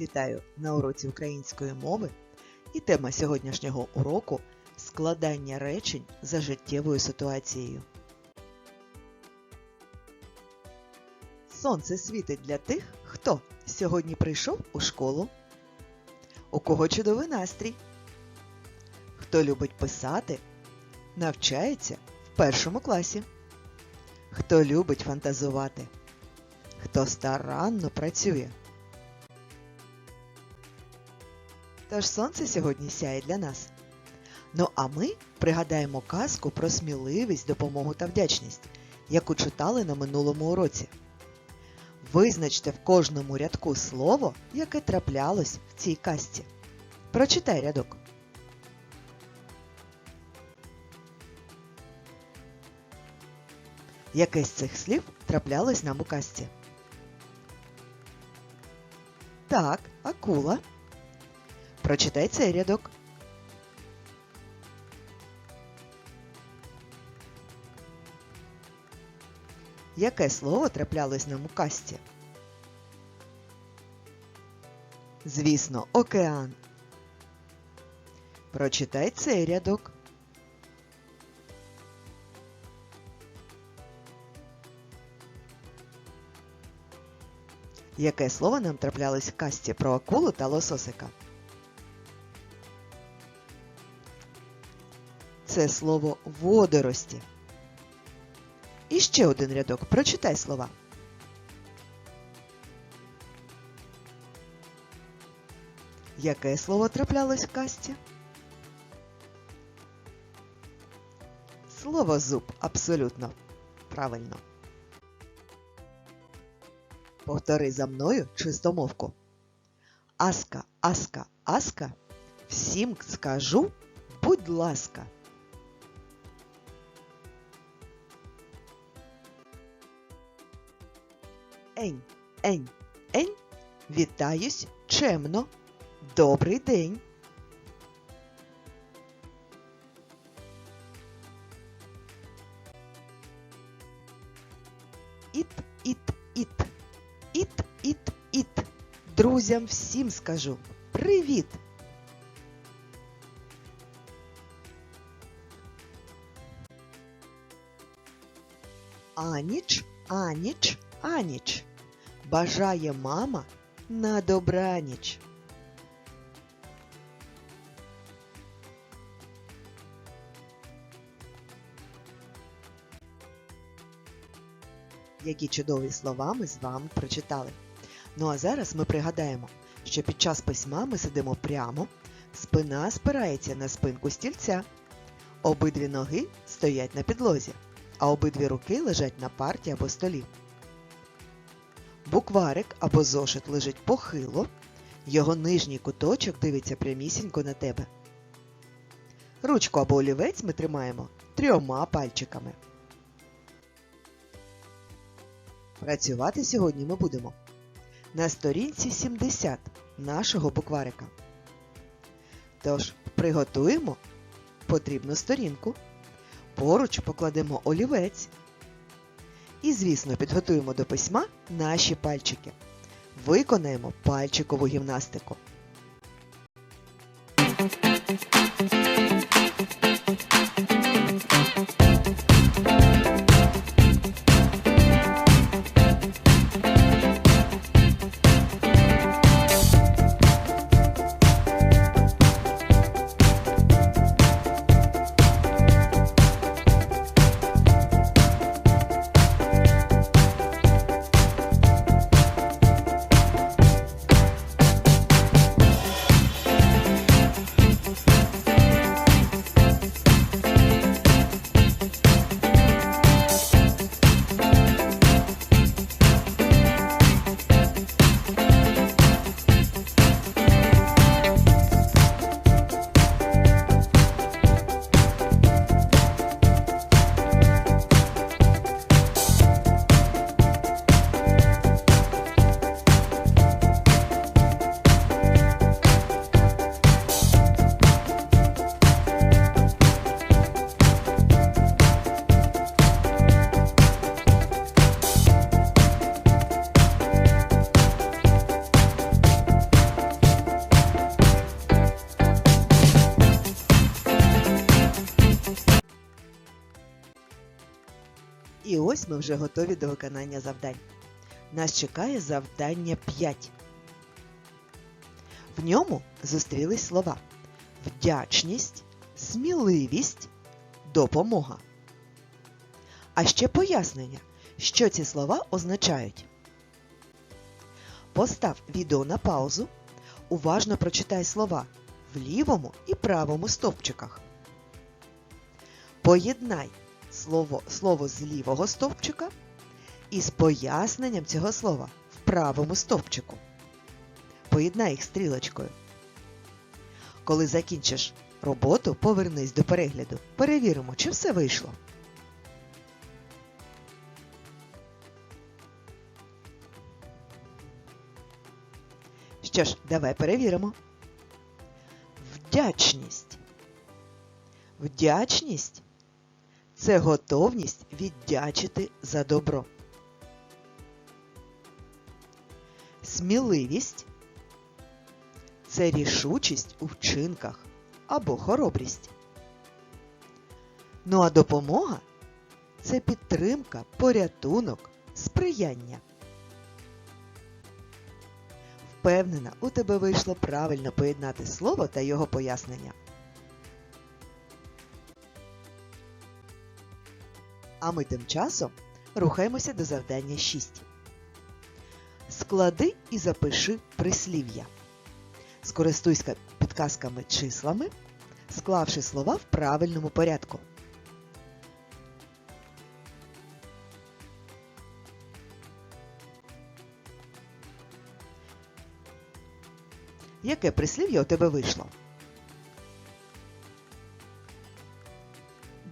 Вітаю на уроці української мови. І тема сьогоднішнього уроку складання речень за життєвою ситуацією. Сонце світить для тих, хто сьогодні прийшов у школу, у кого чудовий настрій, хто любить писати, навчається в першому класі, хто любить фантазувати, хто старанно працює. Тож сонце сьогодні сяє для нас. Ну а ми пригадаємо казку про сміливість, допомогу та вдячність, яку читали на минулому уроці. Визначте в кожному рядку слово, яке траплялось в цій казці. Прочитай рядок. Яке з цих слів траплялось нам у казці? Так, акула. Прочитай цей рядок. Яке слово траплялось нам у касті? Звісно, океан. Прочитай цей рядок. Яке слово нам траплялось в касті про акулу та лососика? Це слово водорості. І ще один рядок. Прочитай слова. Яке слово траплялось в касті? Слово зуб абсолютно правильно. Повтори за мною чистомовку. Аска, аска, аска. Всім скажу, будь ласка. Ень, ень, ень. Вітаюсь чемно. Добрий день. Іт, іт, іт. Іт, іт, іт. Друзям всім скажу привіт. Аніч, аніч, аніч. Бажає мама на добраніч. Які чудові слова ми з вами прочитали. Ну а зараз ми пригадаємо, що під час письма ми сидимо прямо, спина спирається на спинку стільця, обидві ноги стоять на підлозі, а обидві руки лежать на парті або столі. Букварик або зошит лежить похило, його нижній куточок дивиться прямісінько на тебе. Ручку або олівець ми тримаємо трьома пальчиками. Працювати сьогодні ми будемо на сторінці 70 нашого букварика. Тож, приготуємо потрібну сторінку, поруч покладемо олівець і, звісно, підготуємо до письма наші пальчики. Виконаємо пальчикову гімнастику. Ось ми вже готові до виконання завдань. Нас чекає завдання 5. В ньому зустрілись слова вдячність, сміливість, допомога. А ще пояснення, що ці слова означають. Постав відео на паузу. Уважно прочитай слова в лівому і правому стовпчиках. Поєднай слово, слово з лівого стовпчика із поясненням цього слова в правому стовпчику. Поєднай їх стрілочкою. Коли закінчиш роботу, повернись до перегляду. Перевіримо, чи все вийшло. Що ж, давай перевіримо. Вдячність. Вдячність це готовність віддячити за добро. Сміливість це рішучість у вчинках або хоробрість. Ну а допомога це підтримка, порятунок, сприяння. Впевнена, у тебе вийшло правильно поєднати слово та його пояснення. А ми тим часом рухаємося до завдання 6. Склади і запиши прислів'я. Скористуйся підказками числами, склавши слова в правильному порядку. Яке прислів'я у тебе вийшло?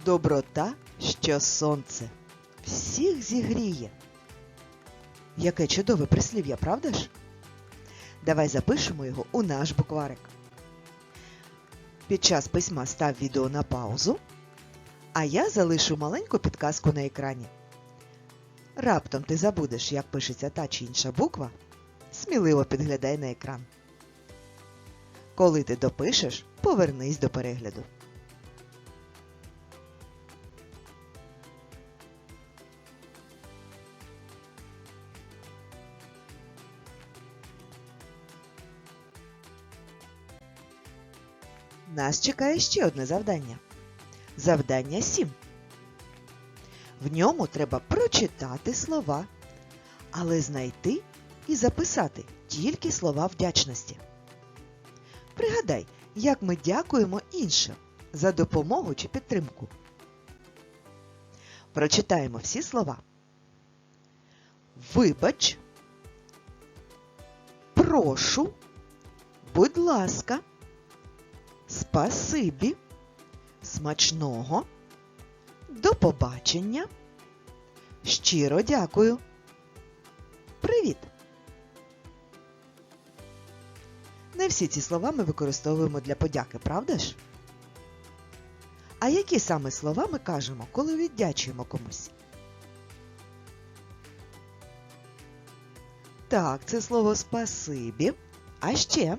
Доброта, що сонце всіх зігріє. Яке чудове прислів'я, правда ж? Давай запишемо його у наш букварик. Під час письма став відео на паузу, а я залишу маленьку підказку на екрані. Раптом ти забудеш, як пишеться та чи інша буква, сміливо підглядай на екран. Коли ти допишеш, повернись до перегляду. Нас чекає ще одне завдання. Завдання 7. В ньому треба прочитати слова, але знайти і записати тільки слова вдячності. Пригадай, як ми дякуємо іншим за допомогу чи підтримку. Прочитаємо всі слова. Вибач, прошу, будь ласка, спасибі, смачного, до побачення, щиро дякую. Привіт! Не всі ці слова ми використовуємо для подяки, правда ж? А які саме слова ми кажемо, коли віддячуємо комусь? Так, це слово спасибі. А ще.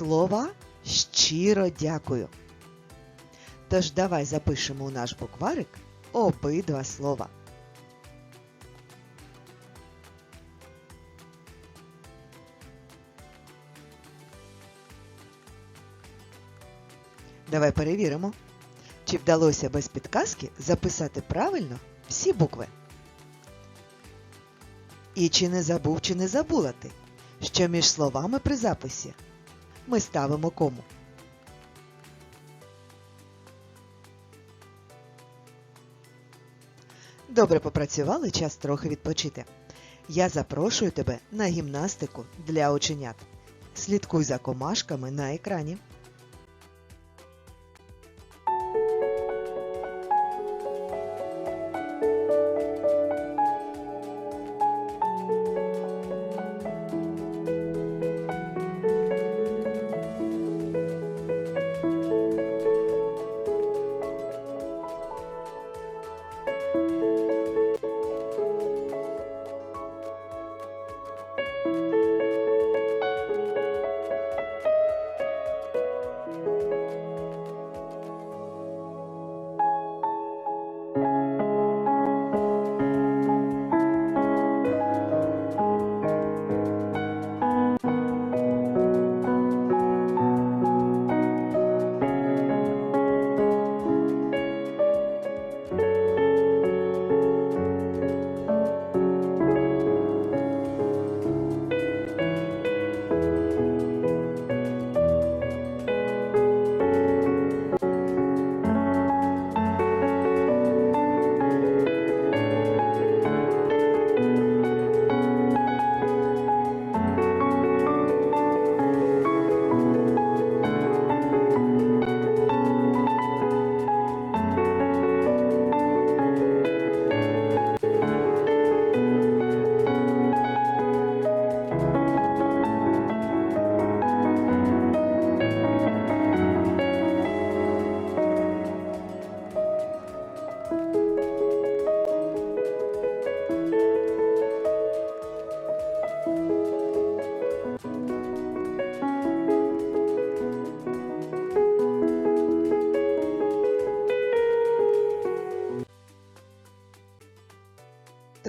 Слова щиро дякую. Тож давай запишемо у наш букварик обидва слова. Давай перевіримо, чи вдалося без підказки записати правильно всі букви. І чи не забув, чи не забула ти, що між словами при записі ми ставимо кому. Добре попрацювали, час трохи відпочити. Я запрошую тебе на гімнастику для оченят. Слідкуй за комашками на екрані.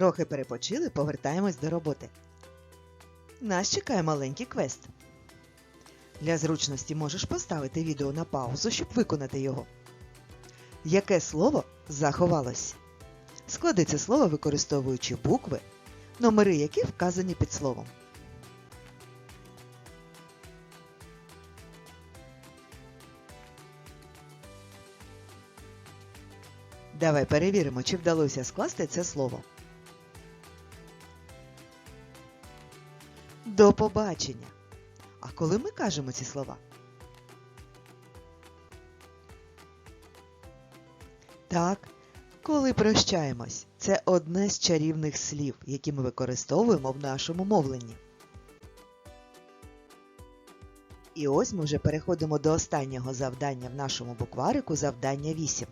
Трохи перепочили, повертаємось до роботи. Нас чекає маленький квест. Для зручності можеш поставити відео на паузу, щоб виконати його. Яке слово заховалось? Склади це слово, використовуючи букви, номери яких вказані під словом. Давай перевіримо, чи вдалося скласти це слово. До побачення. А коли ми кажемо ці слова? Так, коли прощаємось, це одне з чарівних слів, які ми використовуємо в нашому мовленні. І ось ми вже переходимо до останнього завдання в нашому букварику завдання 8.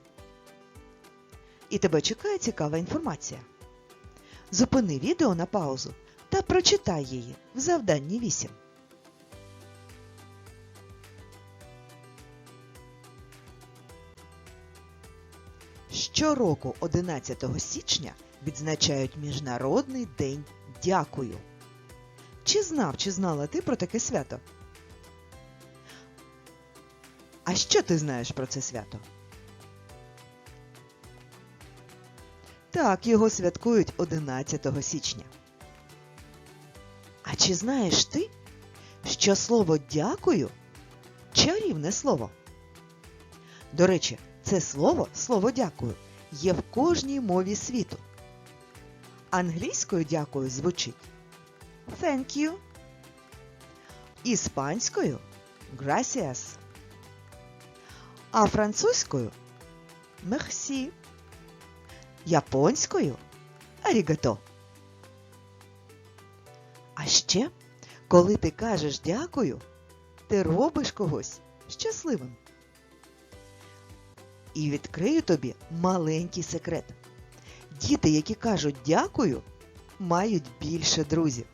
І тебе чекає цікава інформація. Зупини відео на паузу та прочитай її в завданні 8. Щороку 11 січня відзначають Міжнародний день Дякую. Чи знав, чи знала ти про таке свято? А що ти знаєш про це свято? Так, його святкують 11 січня. А чи знаєш ти, що слово дякую чарівне слово? До речі, це слово, слово дякую, є в кожній мові світу. Англійською дякую звучить thank you. Іспанською gracias. А французькою merci. Японською арігато. А ще, коли ти кажеш дякую, ти робиш когось щасливим. І відкрию тобі маленький секрет. Діти, які кажуть дякую, мають більше друзів.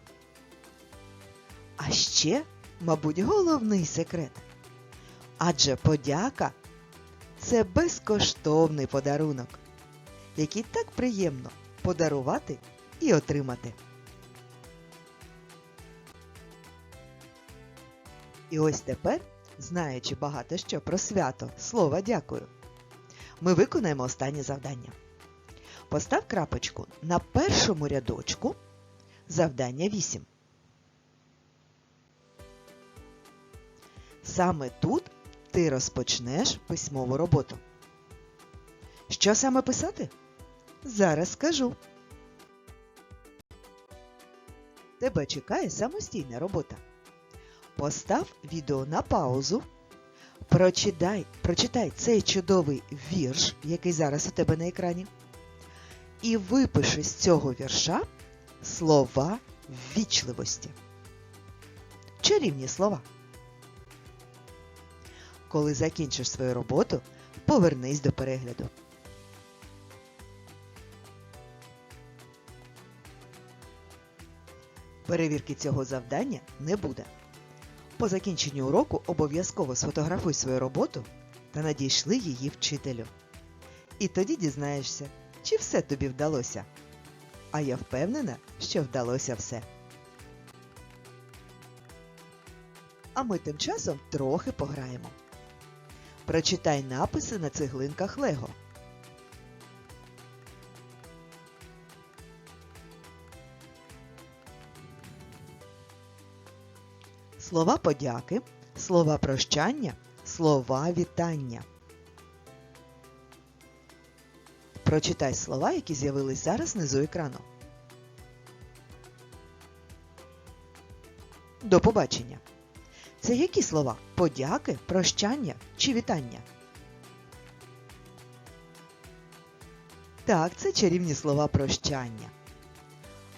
А ще, мабуть, головний секрет. Адже подяка це безкоштовний подарунок, який так приємно подарувати і отримати. І ось тепер, знаючи багато що про свято слова дякую, ми виконаємо останнє завдання. Постав крапочку на першому рядочку завдання 8. Саме тут ти розпочнеш письмову роботу. Що саме писати? Зараз скажу. Тебе чекає самостійна робота. Постав відео на паузу. Прочитай, прочитай цей чудовий вірш, який зараз у тебе на екрані. І випиши з цього вірша слова ввічливості. Чарівні слова. Коли закінчиш свою роботу, повернись до перегляду. Перевірки цього завдання не буде. По закінченню уроку обов'язково сфотографуй свою роботу та надійшли її вчителю. І тоді дізнаєшся, чи все тобі вдалося. А я впевнена, що вдалося все. А ми тим часом трохи пограємо. Прочитай написи на цеглинках Лего. Слова подяки, слова прощання, слова вітання. Прочитай слова, які з'явились зараз внизу екрану. До побачення. Це які слова? Подяки, прощання чи вітання? Так, це чарівні слова прощання.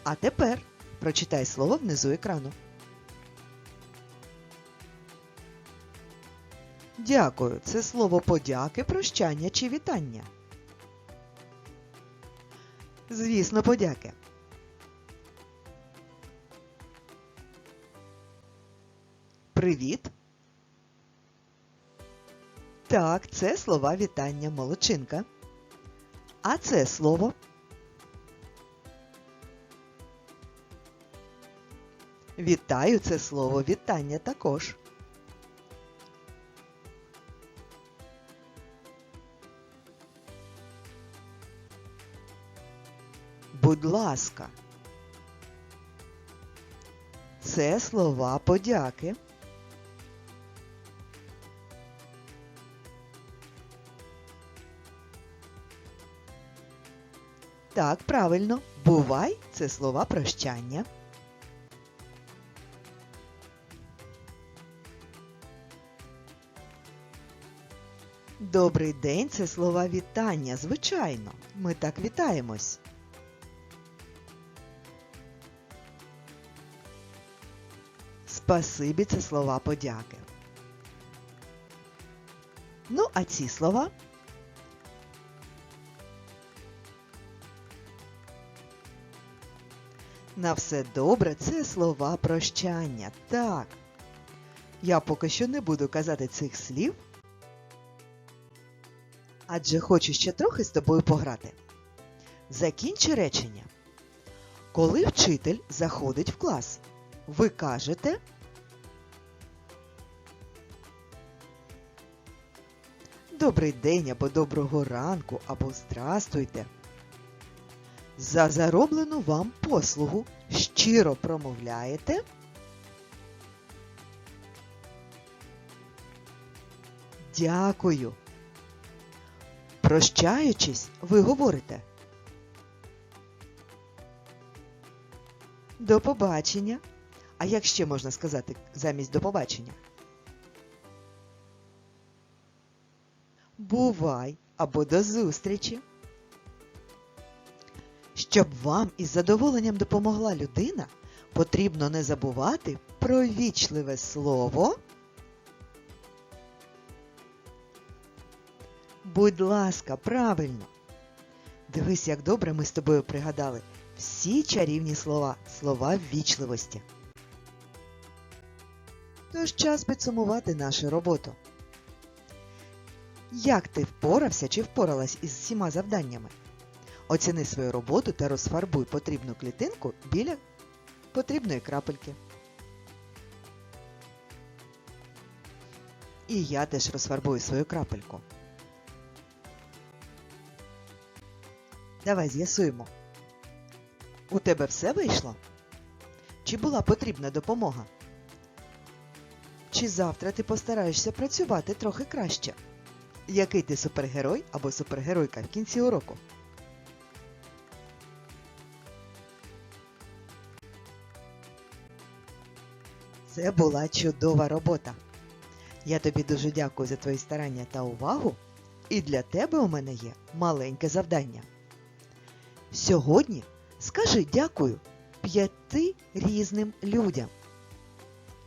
А тепер прочитай слово внизу екрану. Дякую це слово подяки, прощання чи вітання. Звісно, подяки. Привіт. Так, це слова вітання молочинка. А це слово. Вітаю це слово вітання також. Будь ласка. Це слова подяки. Так, правильно. Бувай це слова прощання. Добрий день це слова вітання, звичайно. Ми так вітаємось. Спасибі це слова подяки. Ну, а ці слова? На все добре це слова прощання. Так. Я поки що не буду казати цих слів, адже хочу ще трохи з тобою пограти. Закінчи речення. Коли вчитель заходить в клас, ви кажете Добрий день або доброго ранку, або здрастуйте. За зароблену вам послугу щиро промовляєте. Дякую. Прощаючись, ви говорите. До побачення. А як ще можна сказати замість до побачення? Бувай або до зустрічі. Щоб вам із задоволенням допомогла людина, потрібно не забувати про вічливе слово. Будь ласка, правильно. Дивись, як добре ми з тобою пригадали всі чарівні слова, слова ввічливості. Тож час підсумувати нашу роботу. Як ти впорався чи впоралась із всіма завданнями? Оціни свою роботу та розфарбуй потрібну клітинку біля потрібної крапельки. І я теж розфарбую свою крапельку. Давай з'ясуємо. У тебе все вийшло? Чи була потрібна допомога? Чи завтра ти постараєшся працювати трохи краще? Який ти супергерой або супергеройка в кінці уроку? Це була чудова робота. Я тобі дуже дякую за твої старання та увагу. І для тебе у мене є маленьке завдання. Сьогодні скажи дякую п'яти різним людям.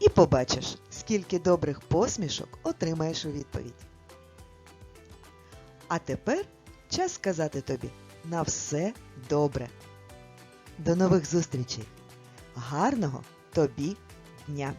І побачиш, скільки добрих посмішок отримаєш у відповідь. А тепер час сказати тобі на все добре. До нових зустрічей! Гарного тобі дня!